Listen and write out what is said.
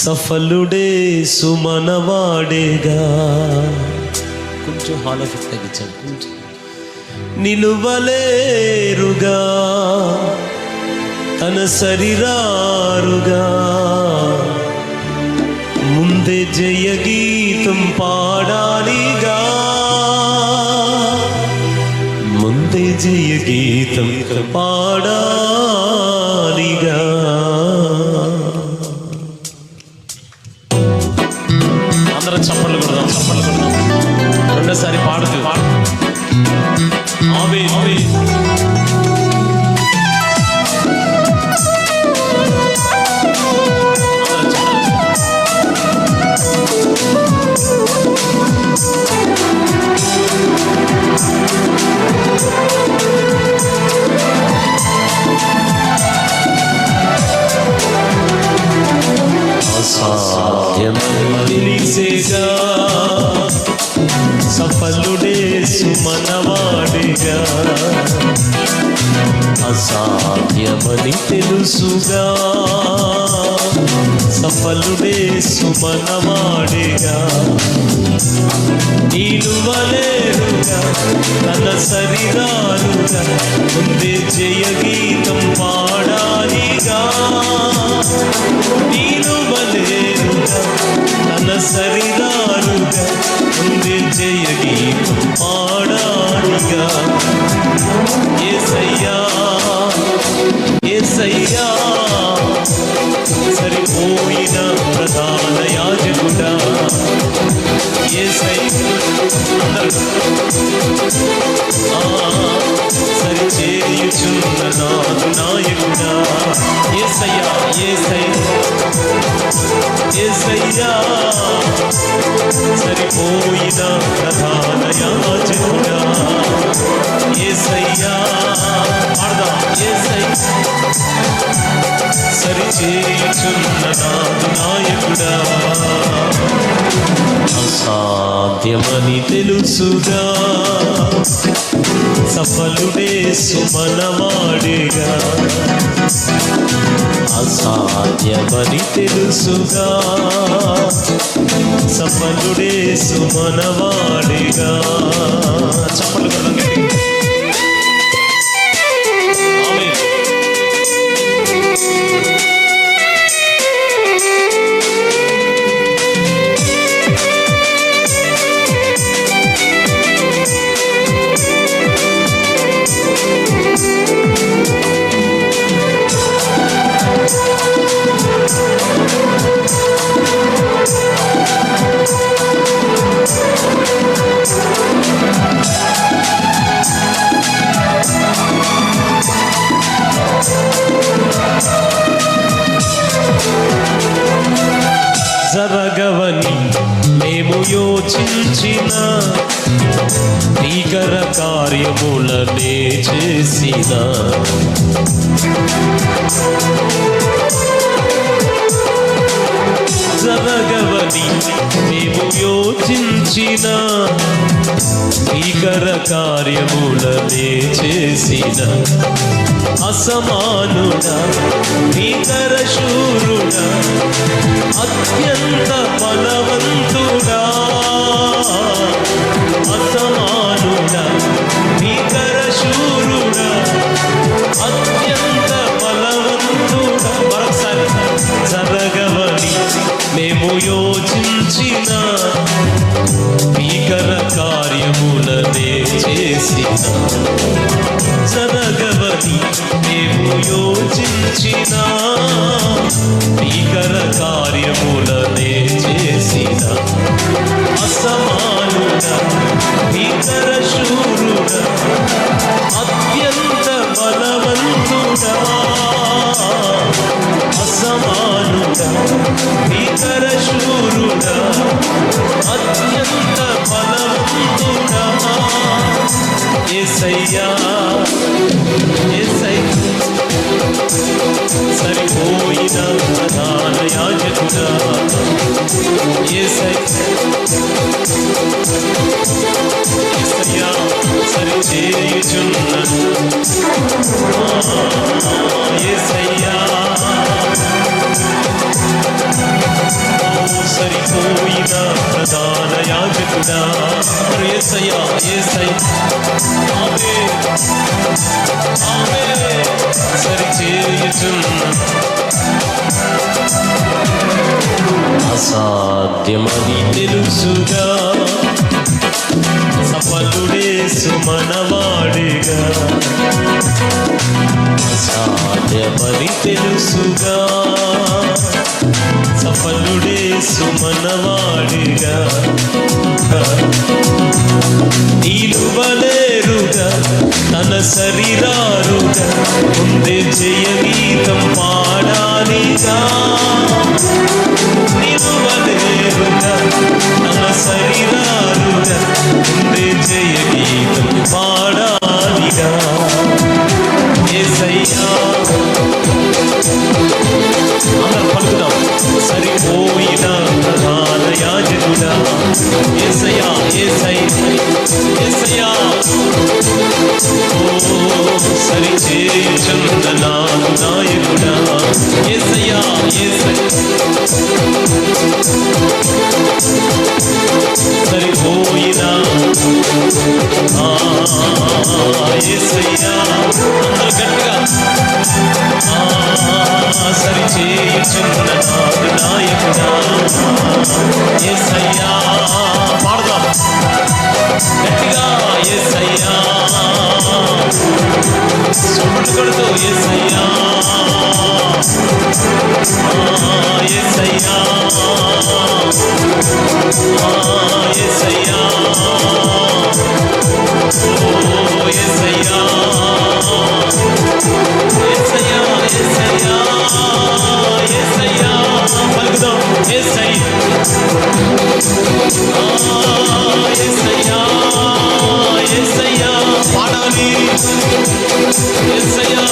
సఫలుడే సుమనవాడేగా. కొంచెం hall of తగ్గించాలి కొంచెం. నిలువలేరుగా. తన శరీరారుగా. ముందే జయ గీతం పాడాలిగా. ముందే జయ గీతం పాడాలిగా. రెండోసారి పాడుతూ ఆమె ఆమె అసాధ్యమనిసేగా సఫలుడే సుమనవాడిగా. అసాధ్యమని తెలుసుగా. సఫలుడే సుమనవాడిగా. నిలువలేరుగా తన సరిదారుగా ముందే జయ గీతం పాడాలిగా. నిలువలేరుగా తన సరిదారుగా జయ గీతం పాడాలిగా. ఏసయ్యా ఏసయ్యా. సరిపోయిన ప్రధాన యాజకుడ. ఏసయ్యా సరి చేయుచున్న నాదు నాయకుడా. ఏసయ్యా ఏసయ్యా ఏసయ్యా. సరిపోయిన ప్రధాన యాజకుడా ఏసయ్యా పాడదాం. ఏసయ్యా సరి నాదు నాయకుడా. అసాధ్యమని తెలుసుగా సఫలుడే సుమనవాడేగా. అసాధ్యమని తెలుసుగా సఫలుడే సుమనవాడిగా చప్పలు కదండి. యోచించిన భీకర కార్యములనే చేసిన జరగవని మేము యోచించిన భీకర కార్యములనే చేసిన అసమానుడా భీకర శూరుడా అత్యంత బలవంతుడా. అసమానుడా భీకర శూరుడా అత్యంత బలవంతుడా. మరొకసారి జరగవని మేము యోచించిన కార్యములనే చేసిన జరగవని మేము యోచించిన భీకర కార్యములనే చేసిన అసమానుడ భీకర శూరుడ అత్యంత బలవంతుడా అసమానుడ భీకర శూరుడ అత్యంత బలవంతుడా ఏసయ్యా సరిపోయిన ప్రధాన యాజకుడా ఏసయ్యా. ఏసయ్యా సరి చేయుచున్నను ఏసయ్యా. సరిపోయిన ప్రధాన యాజకుడా మరి యేసయ్యా ఆమె ఆమె సరిచేయుచున్న అసాధ్యమని తెలుసుగా సఫలుడే సుమనవాడిగా. అసాధ్యమని తెలుసుగా సఫలుడే సుమనవాడిగా. నిలువలేరుగా తన శరీరారుగా ముందే జయ గీతం పాడాలిగా నిలువలేరుగా తన శరీరారుగా ఉందే జయ గీతం పాడాలిగా ఏసయ్యా. అందరం పలుకుదాం సరిపోయిన ప్రధాన యాజకుడా. ఏసయ్యా ఏసై ఏసయ్యా. సరి చేయుచున్న నాదు నాయకుడా ఏసయ్యా. పాడాలి. ఎస్ అయ్యా